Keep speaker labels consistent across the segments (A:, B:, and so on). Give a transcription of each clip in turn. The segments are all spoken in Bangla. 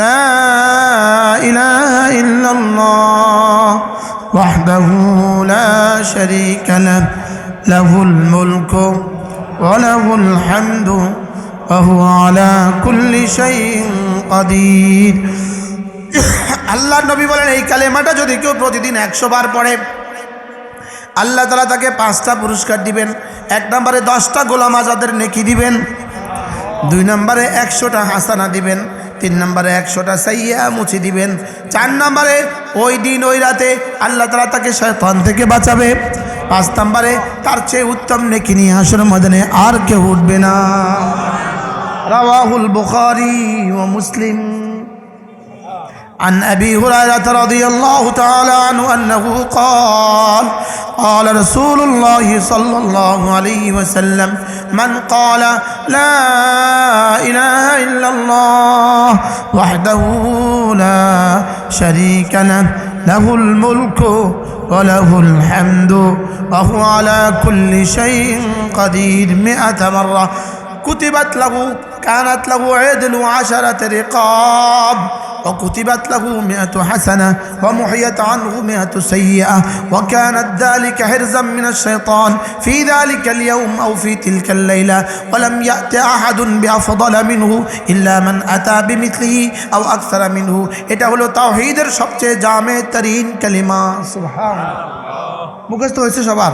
A: لا إله إلا الله وحده لا شريك له له الملك وله الحمد وهو على كل شيء قدير আল্লাহ নবী বলেন, এই কালেমাটা যদি কেউ প্রতিদিন একশো বার পড়ে, আল্লাহ তালা তাকে পাঁচটা পুরস্কার দিবেন। এক নম্বরে দশটা গোলাম আজাদের নেকি দিবেন। দুই নম্বরে একশোটা হাসানা দিবেন। তিন নম্বরে একশোটা সাইয়া মুছি দিবেন চার নম্বরে ওই দিন ওই রাতে আল্লাহ তালা তাকে শয়তান থেকে বাঁচাবে পাঁচ নম্বরে তার চেয়ে উত্তম নেকি নিয়ে আসর ময়দানে আর কেউ উঠবে না রাওয়াহুল বুখারি ও মুসলিম عن أبي هريرة رضي الله تعالى عنه أنه قال قال رسول الله صلى الله عليه وسلم من قال لا إله إلا الله وحده لا شريك له. له الملك وله الحمد وهو على كل شيء قدير. مئة مرة كتبت له كانت له عدل عشرة رقاب. وكتبت له مئة حسنة ومحيت عنه مئة سيئة وكانت ذلك حرزا من الشيطان في ذلك اليوم أو في تلك الليلة ولم يأت أحد بأفضل منه إلا من أتى بمثله أو أكثر منه এটা হলো তাওহীদের সবচেয়ে জামে তরিন কালিমা সুবহান মুখস্থ হয়েছে সবার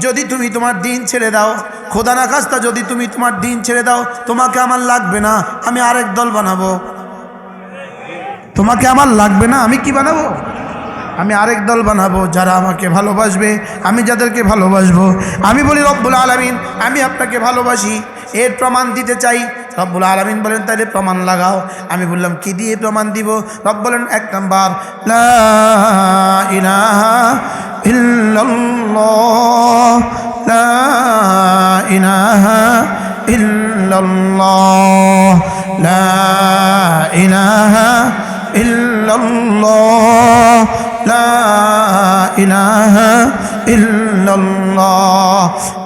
A: যদি তুমি তোমার দিন ছেড়ে দাও, খোদা না খাস্তা, যদি তুমি তোমার দিন ছেড়ে দাও, তোমাকে আমার লাগবে না, আমি আরেক দল বানাবো। তোমাকে আমার লাগবে না, আমি কি বানাবো? আমি আরেক দল বানাবো, যারা আমাকে ভালোবাসবে, আমি যাদেরকে ভালোবাসবো। আমি বলি রব্বুল আলমিন, আমি আপনাকে ভালোবাসি, এর প্রমাণ দিতে চাই রব্বুল আলমিন বলেন তাহলে প্রমাণ লাগাও। আমি বললাম, কি দিয়ে প্রমাণ দিব? রব বলেন, এক নাম্বার, লা ইলাহা ইল্লাল্লাহ, লা ইলাহা লা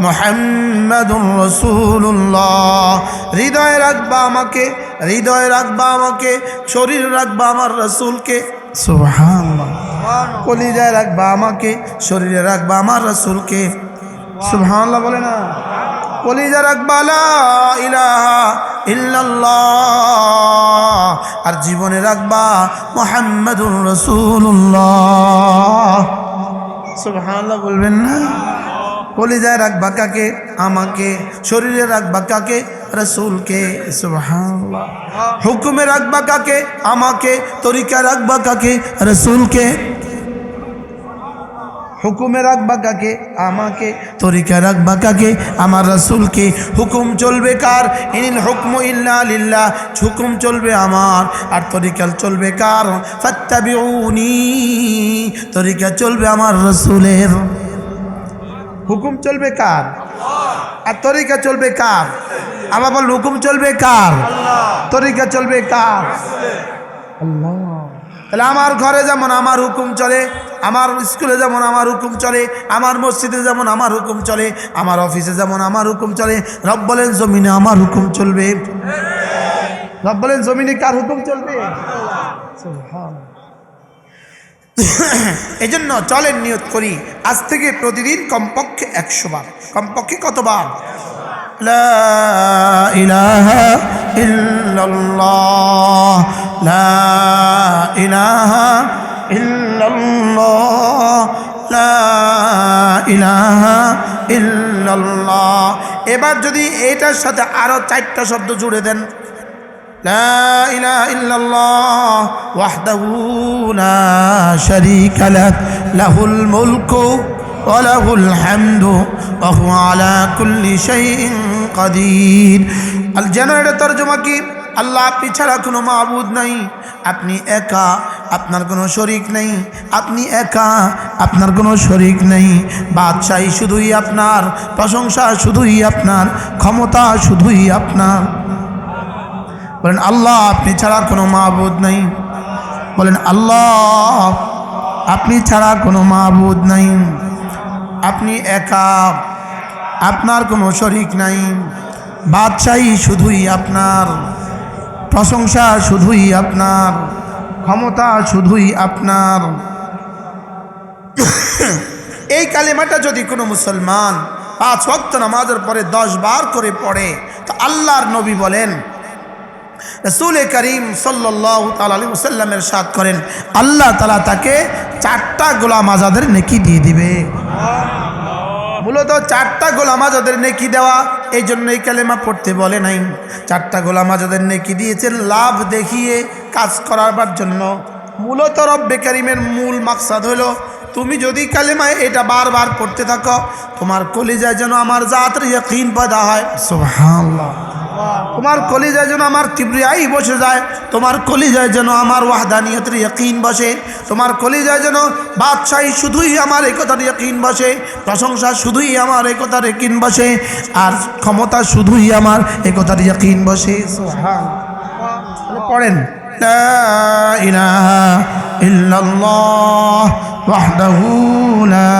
A: মুহাম্মাদুর রাসূলুল্লাহ। হৃদয়ে রাখবা আমাকে, হৃদয়ে রাখবা আমাকে, শরীর রাখবা আমার রাসূলকে। কলিজায় রাখবা আমাকে, শরীরে রাখবা আমার রাসূলকে। সুবহানাল্লাহ বলে না। কলিজা রাখবা, লা আর জীবনে রাখবা মোহাম্মদুর রসুল্লাহ সুবহানাল্লাহ বলবেন না? কলিজায় রাখবা কাকে আমাকে, শরীরে রাখবা কাকে রসুলকে হুকুমে রাখবা কাকে আমাকে তরিকা রাখবা কাকে রসুলকে। হুকুমে রাখবা কাকে আমাকে তরিকা রাখবা কাকে আমার রাসূলকে। হুকুম চলবে কার? ইনিল হুকম ইল্লা লিল্লাহ। হুকুম চলবে আমার, আর তরিকা চলবে কার? ফাত্তাবিউনি। তরিকা চলবে আমার রাসূলের। হুকুম চলবে কার? আর তরিকা চলবে কার? আবার বল হুকুম চলবে কার? তরিকা চলবে কার? তাহলে আমার ঘরে যেমন আমার হুকুম চলে, আমার স্কুলে যেমন আমার হুকুম চলে, আমার মসজিদে যেমন আমার হুকুম চলে, আমার অফিসে যেমন আমার হুকুম চলে, রব বলেন, জমিনে আমার হুকুম চলবে। রব বলেন, জমিনে কার হুকুম চলবে? এজন্য জলের নিয়ত করি, আজ থেকে প্রতিদিন কমপক্ষে একশো বার। কমপক্ষে কতবার? লা লা এবার যদি এটার সাথে আরও চারটা শব্দ জুড়ে দেন لا إله إلا الله وحده لا شريك له له الملك وله الحمد وهو على كل شيء قدير الجنة ترجمة কি? আল্লাহ আপনি ছাড়া কোনো মাহবুদ নাই, আপনি একা, আপনার কোনো শরিক নেই, আপনি একা, আপনার কোনো শরিক নেই। বাদশাহী শুধুই আপনার, প্রশংসা শুধুই আপনার, ক্ষমতা শুধুই আপনার। বলেন, আল্লাহ, আপনি ছাড়া কোনো মাবুদ নাই। বলেন, আল্লাহ, আপনি ছাড়া কোনো মাহবুদ নাই। আপনি একা, আপনার কোনো শরিক নাই। বাদশাহী শুধুই আপনার, প্রশংসা শুধুই আপনার, ক্ষমতা শুধুই আপনার। এই কালিমাটা যদি কোনো মুসলমান পাঁচ ওয়াক্ত নামাজের পরে দশ বার করে পড়ে, তো আল্লাহর নবী বলেন রসুল করিম সাল্লাহ তালী মুসাল্লামের সাথ করেন, আল্লাহ তালা তাকে চারটা গোলাম আজাদের নেকি দিয়ে দিবে। মূলত চারটা গোলাম আজাদের নেকি দেওয়া, এই জন্য এই কালেমা পড়তে বলে নাই। চারটা গোলাম আজাদের নেকি দিয়েছেন, লাভ দেখিয়ে কাজ করাবার জন্য। মূলত রব্বে করিমের মূল মাকসাদ হলো, তুমি যদি কালেমায় এটা বারবার পড়তে থাকো, তোমার কলিজায় যেন আমার জাতের পয়দা হয়। সুবহানাল্লাহ। তোমার কলিজায় যেন আমার তিব্রিয়াই বসে যায়, তোমার কলিজায় যেন আমার ওয়াহদানিয়তের ইয়কিন বসে, তোমার কলিজায় যেন বাদশাহী শুধুই আমার একতার ইয়কিন বসে, প্রশংসা শুধুই আমার একতার ইয়কিন বসে, আর ক্ষমতা শুধুই আমার একতার ইয়কিন বসে। পড়েন। ইল্লাল্লাহ ওয়াহদাহু লা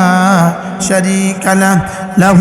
A: শারীকা লাহ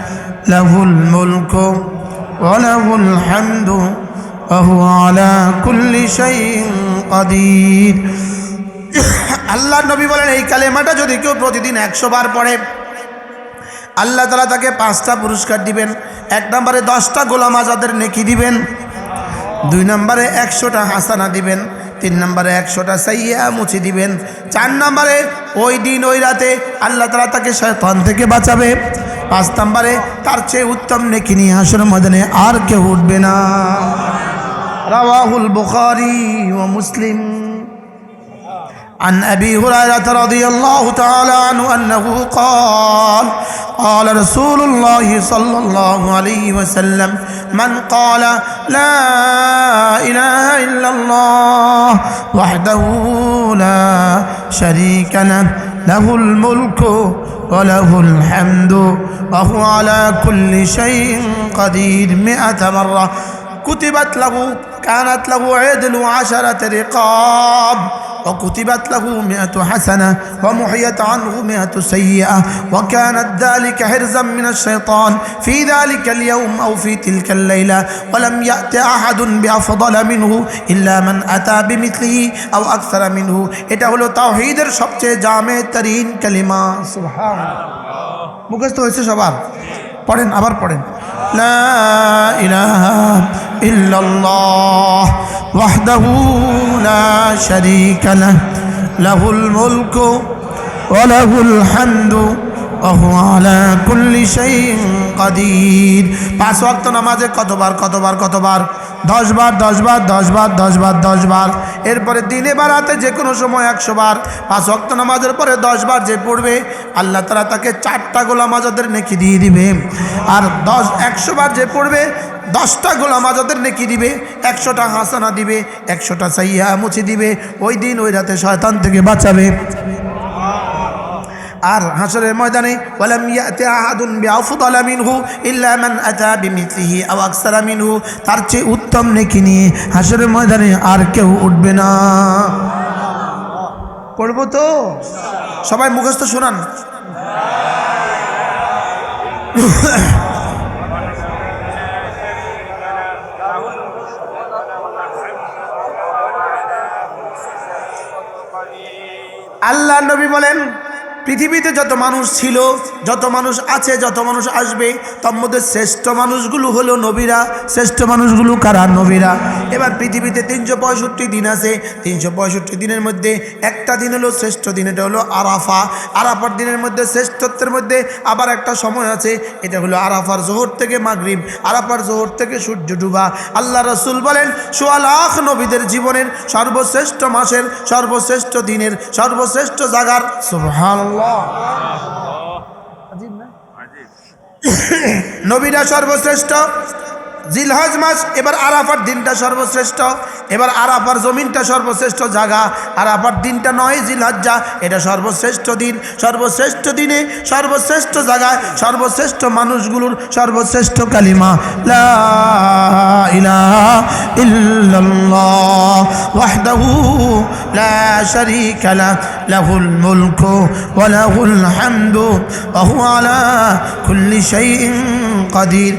A: له الملك وله الحمد وهو على كل شيء قدير আল্লাহ নবী বলেন এই কালেমাটা যদি কেউ প্রতিদিন একশো বার পড়ে আল্লাহ তালা তাকে পাঁচটা পুরস্কার দিবেন এক নম্বরে দশটা গোলাম আজাদের নেকি দিবেন দুই নম্বরে একশোটা হাসানা দিবেন তিন নম্বরে একশোটা সাইয়া মুছি দিবেন চার নম্বরে ওই দিন ওই রাতে আল্লাহ তালা তাকে শয়তান থেকে বাঁচাবে পাঁচ নম্বরে তার চেয়ে উত্তম নেকি নিয়ে হাসুর মদনে আর কেউ উঠবে না রাহুল বুখারি ও মুসলিম عن أبي هريرة رضي الله تعالى عنه أنه قال قال رسول الله صلى الله عليه وسلم من قال لا إله إلا الله وحده لا شريك له له الملك وله الحمد وهو على كل شيء قدير. مئة مرة كتبت له كانت له عدل عشرة رقاب. وكتبت له مئة حسنة ومحيت عنه مئة سيئة وكانت ذلك حرزا من الشيطان في ذلك اليوم أو في تلك الليلة ولم يأت أحد بأفضل منه إلا من أتى بمثله أو أكثر منه এটা হলো তাওহীদের সবচেয়ে জামে তরিন কালিমা সুবহান মুখস্থ হয়েছে সবার পড়েন আবার পড়েন লা ইলাহা ইল্লাল্লাহ ওয়াহদাহু লা শারীকা লাহ লাহুল মুলকু ওয়া লাহুল হামদু وهو على كل شيء قدير পাঁচ ওয়াক্ত নামাজে কতবার কতবার কতবার দশ বার দশ বার দশ বার দশ বার দশ বার এরপরে দিনে বা রাতে যে কোনো সময় একশো বার। পাঁচ অক্ত নামাজের পরে দশ বার যে পড়বে, আল্লাহ তারা তাকে চারটা গোলাম আজাদের নেকি দিয়ে দিবে। আর দশ, একশো বার যে পড়বে, দশটা গোলাম আজাদের নেকি দিবে। একশোটা হাসানা দিবে, একশোটা সাইয়া মুছে দিবে। ওই দিন ওই রাতে শয়তান থেকে বাঁচাবে। আর হাসরের ময়দানে, ওয়ালাম ইয়াতি আহাদুন বিআফদালা মিনহু ইল্লা মান আতা বিমিথলিহি আও আকসারা মিনহু। তার চেয়ে উত্তম নেকি নিয়ে হাসরের ময়দানে আর কেউ উঠবে না। পড়ব তো? সবাই মুখস্থ শোনান। আল্লাহ নবী বলেন পৃথিবীতে যত মানুষ ছিল, যত মানুষ আছে, যত মানুষ আসবে, তার মধ্যে শ্রেষ্ঠ মানুষগুলো হলো নবীরা, শ্রেষ্ঠ মানুষগুলো কারা? নবীরা। এবার পৃথিবীতে তিনশো পঁয়ষট্টি দিন আছে। তিনশো পঁয়ষট্টি দিনের মধ্যে একটা দিন হলো শ্রেষ্ঠ দিন, এটা হলো আরাফা। আরাফার দিনের মধ্যে শ্রেষ্ঠত্বের মধ্যে আবার একটা সময় আছে, এটা হলো আরাফার জোহর থেকে মাগরিব। আরাফার জোহর থেকে সূর্য ডুবা। আল্লাহ রসুল বলেন, সোয়া লাখ নবীদের জীবনের সর্বশ্রেষ্ঠ মাসের, সর্বশ্রেষ্ঠ দিনের, সর্বশ্রেষ্ঠ জাগার। সুবহানাল্লাহ। নবীরা সর্বশ্রেষ্ঠ। জিলহজ মাস, এবার আরাফার দিনটা সর্বশ্রেষ্ঠ, এবার আরাফার জমিনটা সর্বশ্রেষ্ঠ জায়গা। আরাফার দিনটা নয় জিলহজ্জা, এটা সর্বশ্রেষ্ঠ দিন। সর্বশ্রেষ্ঠ দিনে, সর্বশ্রেষ্ঠ জায়গায়, সর্বশ্রেষ্ঠ মানুষগুলোর সর্বশ্রেষ্ঠ কালিমা। লা ইলাহা ইল্লাল্লাহ লা শারীকা লা, লাহুল মুলকু ওয়া লাহুল হামদু, ওয়া হুয়া আলা কুল্লি শাইইন কাদির।